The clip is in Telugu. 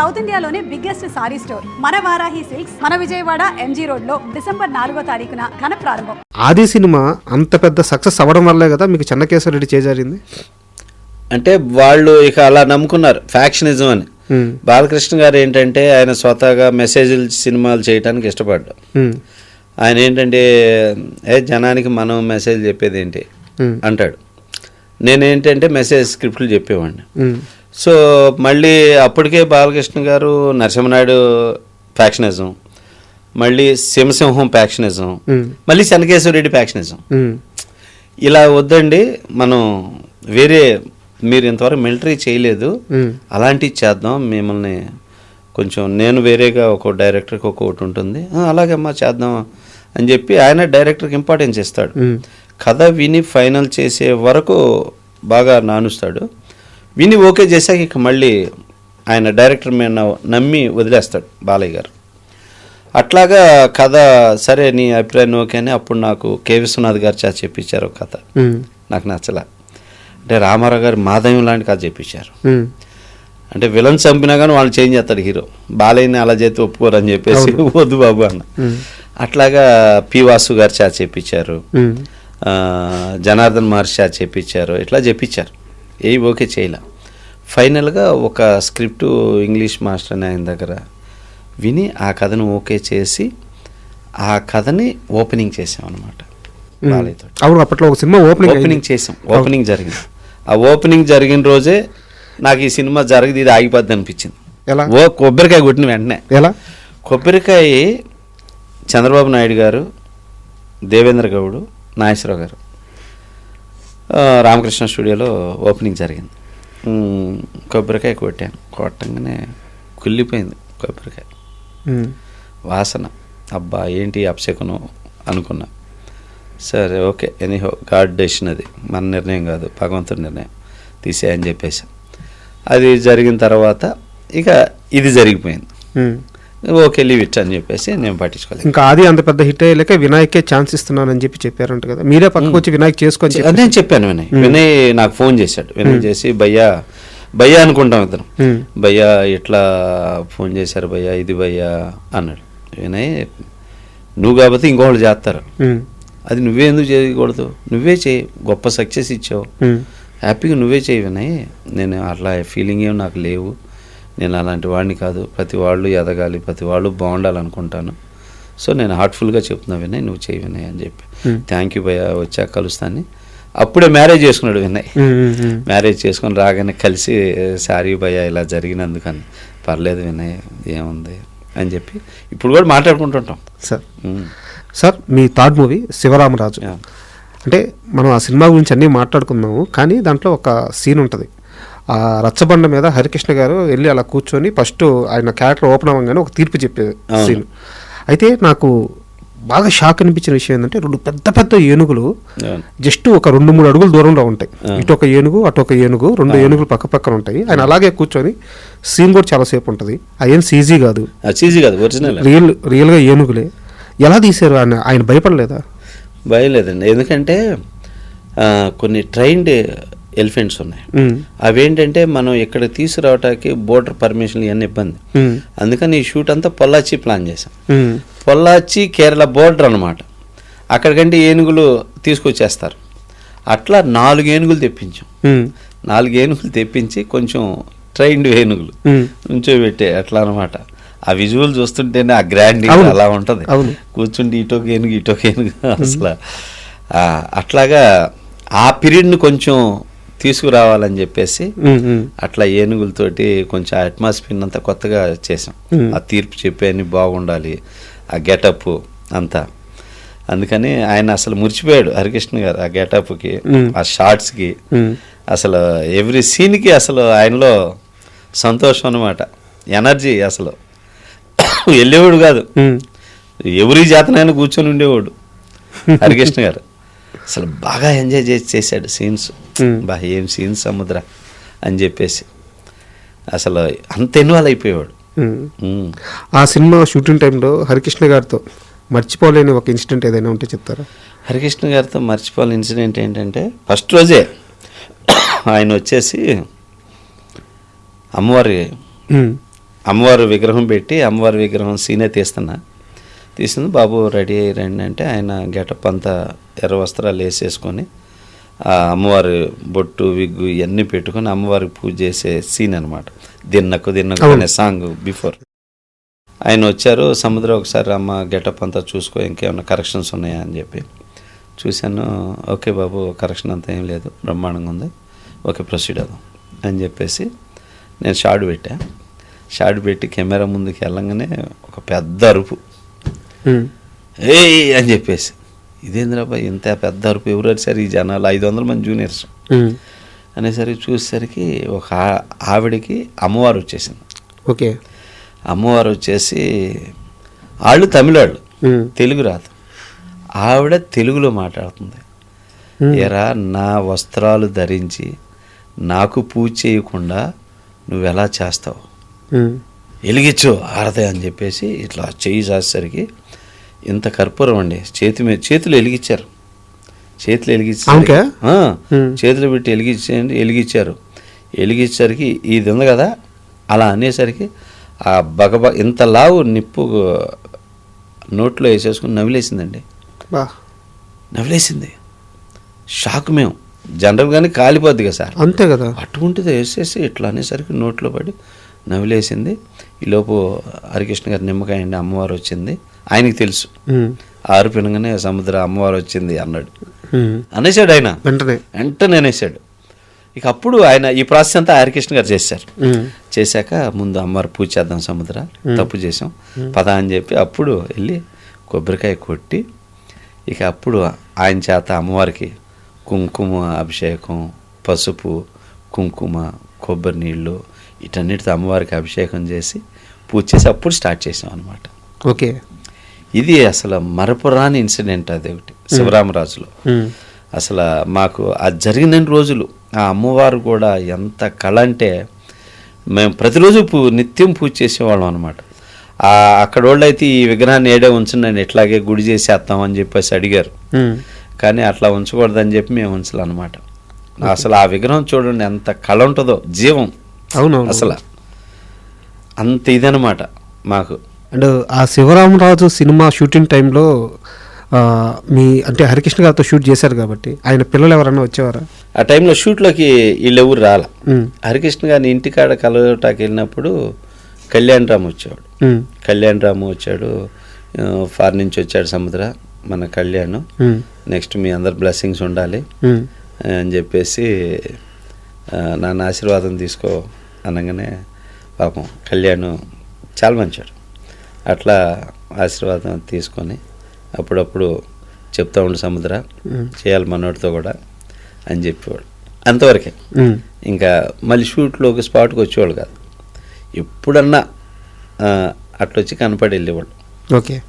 సౌత్ ఇండియాలోనే బిగ్గెస్ట్ సారీ స్టోర్. మన వారాహి సిల్క్స్ మన విజయవాడ ఎంజీ రోడ్లో డిసెంబర్ నాలుగో తారీఖున ఘన ప్రారంభం. ఆది సినిమా అంత పెద్ద సక్సెస్ అవ్వడం వల్లే కదా మీకు చెన్నకేశ్వర రెడ్డి చేజారింది? అంటే వాళ్ళు ఇక అలా నమ్ముకున్నారు ఫ్యాక్షనిజం అని. బాలకృష్ణ గారు ఏంటంటే ఆయన స్వతహాగా మెసేజ్లు సినిమాలు చేయడానికి ఇష్టపడ్డాడు ఆయన ఏంటంటే ఏ జనానికి మనం మెసేజ్ చెప్పేది ఏంటి? అంటాడు. నేనేంటంటే మెసేజ్ స్క్రిప్ట్లు చెప్పేవాడిని. సో మళ్ళీ అప్పటికే బాలకృష్ణ గారు నరసింహనాయుడు ఫ్యాక్షనిజం మళ్ళీ సింహసింహం ఫ్యాక్షనిజం మళ్ళీ చెన్నకేశ్వరరెడ్డి ఫ్యాక్షనిజం. ఇలా వద్దండి మనం వేరే మీరు ఇంతవరకు మిలిటరీ చేయలేదు అలాంటివి చేద్దాం మిమ్మల్ని కొంచెం నేను వేరేగా ఒక డైరెక్టర్కి ఒకటి ఉంటుంది "ఆ, అలాగే అమ్మా చేద్దాం అని చెప్పి ఆయన డైరెక్టర్కి ఇంపార్టెన్స్ ఇస్తాడు. కథ విని ఫైనల్ చేసే వరకు బాగా నానుస్తాడు. విని ఓకే చేశాక ఇక మళ్ళీ ఆయన డైరెక్టర్ మీద నమ్మి వదిలేస్తాడు బాలయ్య గారు. అట్లాగా కథ సరే నీ అభిప్రాయం ఓకే అని అప్పుడు నాకు కే విశ్వనాథ్ గారు చేత చెప్పించారు ఒక కథ. నాకు నచ్చల. అంటే రామారావు గారు మాధవ్యం లాంటి కథ చెప్పించారు. అంటే విలన్ చంపినా కానీ వాళ్ళు చేంజ్ చేస్తాడు హీరో. బాలయ్యని అలా చేస్తే ఒప్పుకోరు అని చెప్పేసి వద్దు బాబు అన్న. అట్లాగా పి వాసు గారు చేత చెప్పించారు. జనార్దన్ మహర్షి చేత చెప్పించారు. ఇట్లా చెప్పించారు. ఏ ఓకే చేయలే. ఫైనల్గా ఒక స్క్రిప్ట్ ఇంగ్లీష్ మాస్టర్ అని ఆయన దగ్గర విని ఆ కథను ఓకే చేసి ఆ కథని ఓపెనింగ్ చేసాం అనమాట ఉమ్. బాలయ్యతో. అవును అప్పట్లో ఒక సినిమా ఓపెనింగ్ ఓపెనింగ్ చేసాం ఓపెనింగ్ జరిగింది. ఆ ఓపెనింగ్ జరిగిన రోజే నాకు ఈ సినిమా జరిగింది ఇది ఆగిపోద్ది అనిపించింది. ఎలా? ఓ కొబ్బరికాయ కొట్టిన వెంటనే. ఎలా? కొబ్బరికాయ చంద్రబాబు నాయుడు గారు దేవేంద్ర గౌడు నాగేశ్వరరావు గారు. రామకృష్ణ స్టూడియోలో ఓపెనింగ్ జరిగింది. కొబ్బరికాయ కొట్టాను. కొట్టంగానే కుళ్ళిపోయింది కొబ్బరికాయ. వాసన. అబ్బా ఏంటి అప్సెకను అనుకున్నా. సరే ఓకే. ఎనీహో గాడ్ డెసిషన్ అది. మన నిర్ణయం కాదు భగవంతుడి నిర్ణయం. తీసేయని చెప్పేసి అది జరిగిన తర్వాత ఇక ఇది జరిగిపోయింది. ఓకే లీవ్ ఇట్ అని చెప్పేసి నేను పట్టించుకోలేదు. ఇంకా ఆది అంత పెద్ద హిట్ అయ్యేలేక వినాయకే ఛాన్స్ ఇస్తున్నానని చెప్పి చెప్పారంట కదా. మీరే పక్కకు వచ్చి వినాయక్ చేసుకొని నేను చెప్పాను వినయ్. వినయ్ నాకు ఫోన్ చేశాడు. వినయ్ చేసి భయ్యా భయ్యా అనుకుంటాం ఇద్దరం. భయ్యా ఇట్లా ఫోన్ చేశారు భయ్యా? ఇది భయ్యా అన్నాడు. వినయ్ నువ్వు కాబట్టి ఇంకోళ్ళు చేస్తారు. అది నువ్వే ఎందుకు చేయకూడదు? నువ్వే చేయి. గొప్ప సక్సెస్ ఇచ్చావు. హ్యాపీగా నువ్వే చేయి వినయ్. నేను అట్లా ఫీలింగ్ ఏం నాకు లేవు. నేను అలాంటి వాడిని కాదు. ప్రతి వాళ్ళు ఎదగాలి ప్రతి వాళ్ళు బాగుండాలనుకుంటాను. సో నేను హార్ట్ఫుల్గా చెప్తున్నా వినయ్ నువ్వు చేయి వినయ్ అని చెప్పి. థ్యాంక్ యూ భయ్య వచ్చాక కలుస్తాను. అప్పుడే మ్యారేజ్ చేసుకున్నాడు వినయ్. మ్యారేజ్ చేసుకొని రాగానే కలిసి సారీ భయ్య ఇలా జరిగినందుకని. పర్లేదు వినయ్ ఏముంది? అని చెప్పి ఇప్పుడు కూడా మాట్లాడుకుంటుంటాం. సార్. సార్ మీ థర్డ్ మూవీ శివరామరాజు. అంటే మనం ఆ సినిమా గురించి అన్నీ మాట్లాడుకున్నాము కానీ దాంట్లో ఒక సీన్ ఉంటుంది. ఆ రచ్చబండ మీద హరికృష్ణ గారు వెళ్ళి అలా కూర్చొని ఫస్ట్ ఆయన క్యారెక్టర్ ఓపెన్ అవ్వగానే ఒక తీర్పు చెప్పే. సీన్. అయితే నాకు బాగా షాక్ అనిపించిన విషయం ఏంటంటే రెండు పెద్ద పెద్ద ఏనుగులు. జస్ట్ ఒక రెండు మూడు అడుగుల దూరంలో ఉంటాయి. ఇటు ఒక ఏనుగు అటు ఒక ఏనుగు రెండు ఏనుగులు పక్క పక్కన ఉంటాయి. ఆయన అలాగే కూర్చొని సీన్ కూడా చాలాసేపు ఉంటుంది. అదేం సీజీ కాదు. అది చీజీ కాదు ఒరిజినల్. రియల్ రియల్గా ఏనుగులే. ఎలా తీశారు ఆయన? ఆయన భయపడలేదా? భయలేదండి. ఎందుకంటే కొన్ని ట్రైన్డ్ ఎలిఫెంట్స్ ఉన్నాయి. అవేంటంటే మనం ఇక్కడ తీసుకురావటానికి బోర్డర్ పర్మిషన్ ఇవన్నీ ఇబ్బంది. అందుకని ఈ షూట్ అంతా పొల్లాచి ప్లాన్ చేసాం ఉమ్, పొల్లాచి కేరళ బోర్డర్ అనమాట అక్కడికంటే ఏనుగులు తీసుకొచ్చేస్తారు. అట్లా నాలుగు ఏనుగులు తెప్పించాం. నాలుగు ఏనుగులు తెప్పించి కొంచెం ట్రైన్డ్ ఏనుగులు. నుంచోబెట్టే అట్లా అనమాట ఆ విజువల్ చూస్తుంటేనే ఆ గ్రాండ్. అలా ఉంటది. కూర్చుంటే ఇటోక ఏనుగు ఇటోక ఏనుగు అసలు. అట్లాగా ఆ పీరియడ్ని కొంచెం తీసుకురావాలని చెప్పేసి అట్లా ఏనుగులతోటి కొంచెం అట్మాస్ఫియర్ అంతా కొత్తగా చేసాం. ఆ తీర్పు చెప్పేని బాగుండాలి ఆ గెటప్ అంతా. అందుకని ఆయన అసలు మురిచిపోయాడు హరికృష్ణ గారు ఆ గెటప్కి. ఆ షార్ట్స్కి అసలు ఎవ్రీ సీన్కి అసలు ఆయనలో సంతోషం అనమాట ఎనర్జీ అసలు. వెళ్ళేవాడు కాదు. ఎవరి జాతనైనా కూర్చొని ఉండేవాడు హరికృష్ణ గారు. అసలు బాగా ఎంజాయ్ చేసి చేశాడు సీన్స్. బా ఏం సీన్స్ సముద్ర అని చెప్పేసి. అసలు అంత ఇన్వాల్వ్ అయిపోయేవాడు. ఆ సినిమా షూటింగ్ టైంలో హరికృష్ణ గారితో మర్చిపోలేని ఒక ఇన్సిడెంట్ ఏదైనా ఉంటే చెప్తారా? హరికృష్ణ గారితో మర్చిపోవాలని ఇన్సిడెంట్ ఏంటంటే ఫస్ట్ రోజే ఆయన వచ్చేసి అమ్మవారి అమ్మవారు విగ్రహం పెట్టి అమ్మవారి విగ్రహం సీనే తీస్తున్నా. తీసింది బాబు రెడీ అయ్యి రండి అంటే ఆయన గెటప్ అంతా ఎర్ర వస్త్రాలు వేసేసుకొని ఆ అమ్మవారి బొట్టు విగ్గు ఇవన్నీ పెట్టుకొని అమ్మవారికి పూజ చేసే సీన్ అనమాట దిన్నకు దిన్నకు అనే సాంగ్ బిఫోర్ ఆయన వచ్చారు సముద్రం ఒకసారి అమ్మ గెటప్ అంతా చూసుకో ఇంకేమైనా కరెక్షన్స్ ఉన్నాయా అని చెప్పి. చూశాను ఓకే బాబు కరెక్షన్ అంతా ఏం లేదు బ్రహ్మాండంగా ఉంది ఓకే ప్రొసీడ్ అవుదాం అని చెప్పేసి నేను షార్ట్ పెట్టా. షార్ట్ పెట్టి కెమెరా ముందుకు వెళ్ళంగానే ఒక పెద్ద అరుపు. ఏయ్ అని చెప్పేసి. ఇదేంద్రాబా ఇంత పెద్ద అరుపు ఎవరు అరిచారు ఈ జనాలు ఐదు వందల మంది జూనియర్స్ ఉమ్. అనేసరికి చూసేసరికి ఒక ఆవిడకి అమ్మవారు వచ్చేసింది. ఓకే. అమ్మవారు వచ్చేసి వాళ్ళు తమిళాళ్ళు ఉమ్. తెలుగు రాదు ఆవిడ తెలుగులో మాట్లాడుతుంది. ఎరా నా వస్త్రాలు ధరించి నాకు పూజ చేయకుండా నువ్వు ఎలా చేస్తావు. వెలిగించు ఆరదే అని చెప్పేసి ఇట్లా చెయ్యి చేసేసరికి ఇంత కర్పూరం అండి. చేతి మీద చేతులు వెలిగించారు. చేతులు? ఉమ్. చేతులు పెట్టి వెలిగించండి వెలిగించారు. వెలిగించేసరికి ఇది ఉంది కదా అలా అనేసరికి ఆ బగబ ఇంత లావు నిప్పు నోట్లో వేసేసుకుని నవిలేసిందండి బా. నవిలేసింది షాక్ మేము. జనరల్గానే కాలిపోద్ది కదా సార్. అంతే కదా. అటువంటిది వేసేసి ఇట్లా అనేసరికి నోట్లో పడి నవిలేసింది ఈలోపు హరికృష్ణ గారి నిమ్మకాయ అండి అమ్మవారు వచ్చింది. ఆయనకి తెలుసు. ఆరు పినగానే సముద్ర అమ్మవారు వచ్చింది అన్నాడు. అనేసాడు ఆయన. వెంటనే. వెంటనే అనేసాడు ఇక అప్పుడు ఆయన ఈ ప్రాసెస్ అంతా హరికృష్ణ గారు చేశారు. చేశాక ముందు అమ్మవారు పూజ చేద్దాం సముద్ర తప్పు చేసాం పద అని చెప్పి అప్పుడు వెళ్ళి కొబ్బరికాయ కొట్టి ఇక అప్పుడు ఆయన చేత అమ్మవారికి కుంకుమ అభిషేకం పసుపు కుంకుమ కొబ్బరి నీళ్ళు వీటన్నిటితో అమ్మవారికి అభిషేకం చేసి పూజ చేసి అప్పుడు స్టార్ట్ చేసాం అనమాట ఓకే. ఇది అసలు మరపురాని ఇన్సిడెంట్ అది ఒకటి శివరామరాజులో. అసలు మాకు ఆ జరిగిన రోజులు ఆ అమ్మవారు కూడా ఎంత కళ అంటే మేము ప్రతిరోజు పూ నిత్యం పూజ చేసేవాళ్ళం అనమాట అక్కడ వాళ్ళు అయితే ఈ విగ్రహాన్ని ఏడే ఉంచండి ఇట్లాగే గుడి చేసేస్తాం అని చెప్పేసి అడిగారు. కానీ అట్లా ఉంచకూడదని చెప్పి మేము ఉంచాలన్నమాట అసలు ఆ విగ్రహం చూడండి ఎంత కళ ఉంటుందో జీవం. అవునవును అసలు అంత ఇదనమాట మాకు అండ్ ఆ శివరామరాజు సినిమా షూటింగ్ టైంలో మీ అంటే హరికృష్ణ గారితో షూట్ చేశారు కాబట్టి ఆయన పిల్లలు ఎవరైనా వచ్చేవారా ఆ టైంలో షూట్లోకి వీళ్ళు ఎవరు రాల. హరికృష్ణ గారిని ఇంటికాడ కలవటానికి వెళ్ళినప్పుడు కళ్యాణ్ రామ్ వచ్చేవాడు. కళ్యాణ్ రాము వచ్చాడు ఫార్ నుంచి వచ్చాడు సముద్ర మన కళ్యాణ్. నెక్స్ట్ మీ అందరు బ్లెస్సింగ్స్ ఉండాలి. అని చెప్పేసి నన్ను ఆశీర్వాదం తీసుకో అనగానే పాపం కళ్యాణ్ చాలా మంచాడు అట్లా ఆశీర్వాదం తీసుకొని అప్పుడప్పుడు చెప్తా ఉండు సముద్ర చేయాలి మనోడితో కూడా అని చెప్పేవాడు. అంతవరకే. ఇంకా మళ్ళీ షూట్లోకి స్పాట్కి వచ్చేవాళ్ళు కాదు. ఎప్పుడన్నా అట్లొచ్చి కనపడి వెళ్ళేవాళ్ళు. ఓకే.